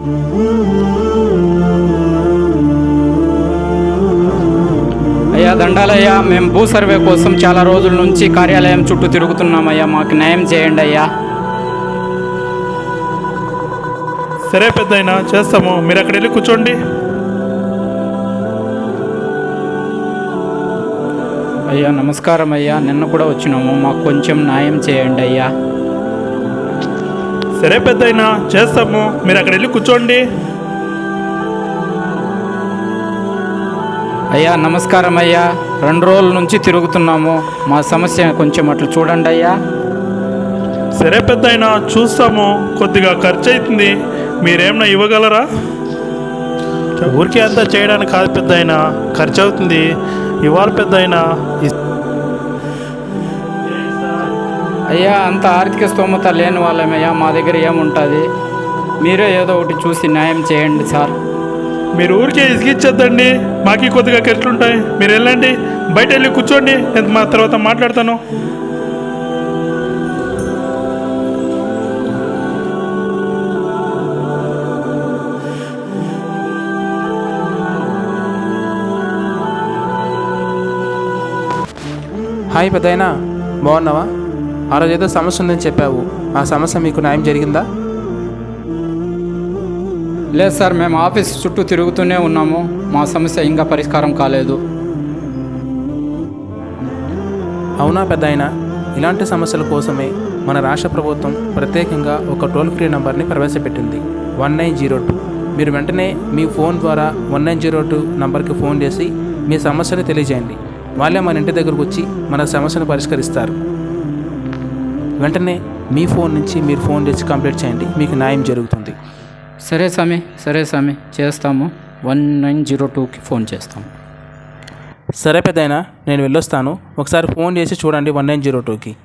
అయ్యా దండాలయ్యా మేము భూ సర్వే కోసం చాలా రోజుల నుంచి కార్యాలయం చుట్టూ తిరుగుతున్నామయ్యా. మాకు న్యాయం చేయండి అయ్యా. సరే పెద్ద చేస్తాము. మీరు అక్కడ వెళ్ళి కూర్చోండి. అయ్యా నమస్కారం అయ్యా నిన్న కూడా వచ్చినాము. మాకు కొంచెం న్యాయం చేయండి అయ్యా. సరే పెద్ద చేస్తాము. మీరు అక్కడ వెళ్ళి కూర్చోండి. అయ్యా నమస్కారం అయ్యా. రెండు రోజుల నుంచి తిరుగుతున్నాము. మా సమస్య కొంచెం అట్లా చూడండి అయ్యా. సరే పెద్ద చూస్తాము. కొద్దిగా ఖర్చు అవుతుంది మీరేమన్నా ఇవ్వగలరా? ఊరికే అంతా చేయడానికి కాదు పెద్ద ఖర్చు అవుతుంది ఇవ్వాలి పెద్ద అయ్యా అంత ఆర్థిక స్తోమత లేని వాళ్ళమయ్యా మా దగ్గర ఏముంటుంది? మీరే ఏదో ఒకటి చూసి న్యాయం చేయండి సార్. మీరు ఊరికే ఇసిగిచ్చేద్దండి. మాకి కొద్దిగా ఖర్చులుంటాయి. మీరు వెళ్ళండి. బయట వెళ్ళి కూర్చోండి. నేను మా తర్వాత మాట్లాడతాను. హాయ్ పెద్దయినా బాగున్నావా? ఆ రోజు ఏదో సమస్య ఉందని చెప్పావు. ఆ సమస్య మీకు న్యాయం జరిగిందా? లేదు సార్ మేము ఆఫీస్ చుట్టూ తిరుగుతూనే ఉన్నాము. మా సమస్య ఇంకా పరిష్కారం కాలేదు. అవునా పెద్దయినా? ఇలాంటి సమస్యల కోసమే మన రాష్ట్ర ప్రభుత్వం ప్రత్యేకంగా ఒక టోల్ ఫ్రీ నంబర్ని ప్రవేశపెట్టింది. One nine zero two. మీరు వెంటనే మీ ఫోన్ ద్వారా వన్ నైన్ జీరో టూ నంబర్కి ఫోన్ చేసి మీ సమస్యను తెలియజేయండి. వాళ్ళే మన ఇంటి దగ్గరకు వచ్చి మన సమస్యను పరిష్కరిస్తారు. వెంటనే మీ ఫోన్ నుంచి మీరు ఫోన్ చేసి కంప్లీట్ చేయండి. మీకు న్యాయం జరుగుతుంది. సరే స్వామి సరే స్వామి. చేస్తాము. వన్ నైన్ జీరో టూకి ఫోన్ చేస్తాము. సరే పెద్దయినా నేను వెళ్ళొస్తాను. ఒకసారి ఫోన్ చేసి చూడండి వన్ నైన్ జీరో టూకి.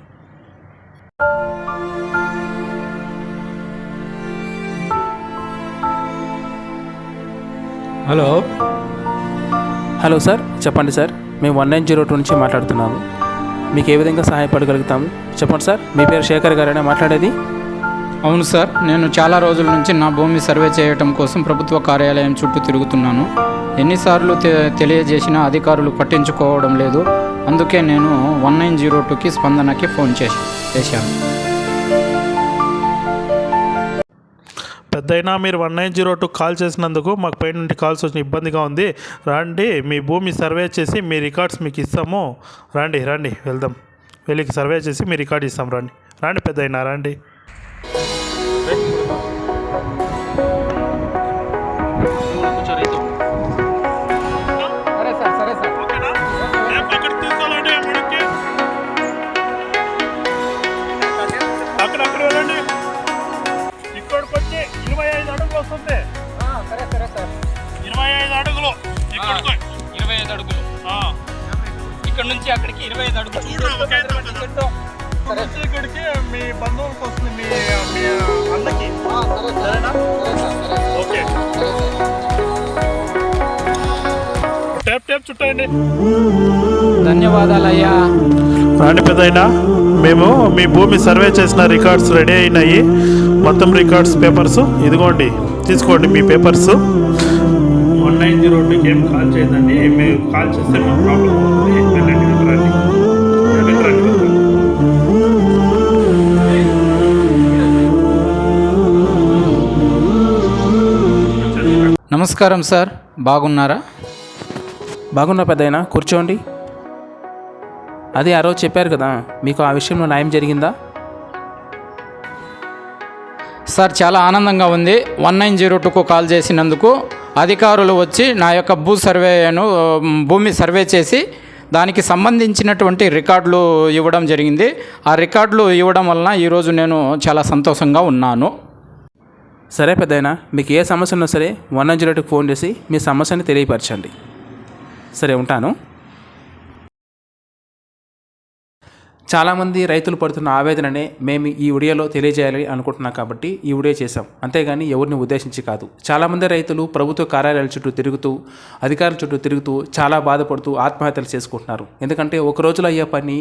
హలో. హలో సార్ చెప్పండి సార్. మేము వన్ నైన్ జీరో టూ నుంచి మాట్లాడుతున్నాము. మీకు ఏ విధంగా సహాయపడగలుగుతాము చెప్పండి సార్ మీ పేరు శేఖర్ గారేనా మాట్లాడేది? అవును సార్ నేను చాలా రోజుల నుంచి నా భూమి సర్వే చేయటం కోసం ప్రభుత్వ కార్యాలయం చుట్టూ తిరుగుతున్నాను. ఎన్నిసార్లు తె తెలియజేసినా అధికారులు పట్టించుకోవడం లేదు. అందుకే నేను వన్ నైన్ జీరో టూకి స్పందనకి ఫోన్ చేసి చేశాను. పెద్దయినా మీరు one nine zero two call చేసినందుకు మాకు పై నుండి కాల్స్ వచ్చిన ఇబ్బందిగా ఉంది. రండి మీ భూమి సర్వే చేసి మీ రికార్డ్స్ మీకు ఇస్తాము. రండి రండి వెళ్దాం. వెళ్ళి సర్వే చేసి మీ రికార్డ్ ఇస్తాం. రండి రండి పెద్దయినా రండి. నుంచి అక్కడికి ఇరవై ఐదు అడుగులు. ఇక్కడి నుంచి ఇక్కడికి మీ బంధువులకు వస్తుంది మీ మీ అన్నకి. సరేనా ఓకే. టేప్ టేప్ చుట్టండి. ధన్యవాదాలయ్యా. రాండి పెద్దయినా మేము మీ భూమి సర్వే చేసిన రికార్డ్స్ రెడీ అయినాయి. మొత్తం రికార్డ్స్ పేపర్స్ ఇదిగోండి తీసుకోండి మీ పేపర్స్. జీరో టూకి ఏం కాల్ చేయదండి మీరు కాల్ చేస్తే మా ప్రాబ్లం అవుతుంది. వెళ్ళండి వెళ్ళండి వెళ్ళండి, వెళ్ళండి. నమస్కారం సార్. బాగున్నారా? బాగున్నా పెద్దయినా కూర్చోండి. అదే ఆ రోజు చెప్పారు కదా మీకు ఆ విషయంలో న్యాయం జరిగిందా? సార్ చాలా ఆనందంగా ఉంది. వన్ నైన్ జీరో టూకు కాల్ చేసినందుకు అధికారులు వచ్చి నా యొక్క భూ సర్వేను భూమి సర్వే చేసి దానికి సంబంధించినటువంటి రికార్డులు ఇవ్వడం జరిగింది. ఆ రికార్డులు ఇవ్వడం వలన ఈరోజు నేను చాలా సంతోషంగా ఉన్నాను. సరే పెద్దయినా మీకు ఏ సమస్య ఉన్నా సరే వన్ నైన్ జీరోకి ఫోన్ చేసి మీ సమస్యని తెలియపరచండి. సరే ఉంటాను. చాలామంది రైతులు పడుతున్న ఆవేదననే మేము ఈ వీడియోలో తెలియజేయాలి అనుకుంటున్నాం కాబట్టి ఈ వీడియో చేశాం. అంతేగాని ఎవరిని ఉద్దేశించి కాదు. చాలామంది రైతులు ప్రభుత్వ కార్యాలయాల చుట్టూ తిరుగుతూ అధికారుల చుట్టూ తిరుగుతూ చాలా బాధపడుతూ ఆత్మహత్యలు చేసుకుంటున్నారు. ఎందుకంటే ఒక రోజులో అయ్యే పని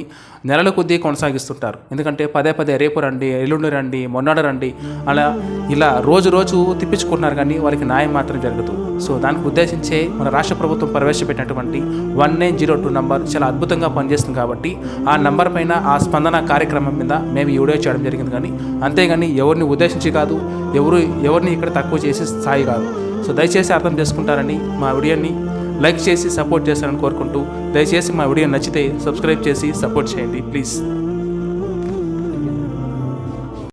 నెలల కొద్దీ కొనసాగిస్తుంటారు. ఎందుకంటే పదే పదే రేపు రండి ఎల్లుండి రండి మొన్నడు రండి అలా ఇలా రోజు రోజు తిప్పించుకుంటున్నారు కానీ వారికి న్యాయం మాత్రం జరగదు. సో దానికి ఉద్దేశించే మన రాష్ట్ర ప్రభుత్వం ప్రవేశపెట్టినటువంటి one nine zero two number చాలా అద్భుతంగా పనిచేస్తుంది కాబట్టి ఆ నంబర్ పైన ఆ స్పందన కార్యక్రమం మీద మేము ఈ వీడియో చేయడం జరిగింది కానీ అంతేగాని ఎవరిని ఉద్దేశించి కాదు ఎవరు ఎవరిని ఇక్కడ తక్కువ చేసే స్థాయి కాదు. సో దయచేసి అర్థం చేసుకుంటారని మా వీడియోని లైక్ చేసి సపోర్ట్ చేస్తారని కోరుకుంటూ దయచేసి మా వీడియో నచ్చితే సబ్స్క్రైబ్ చేసి సపోర్ట్ చేయండి ప్లీజ్.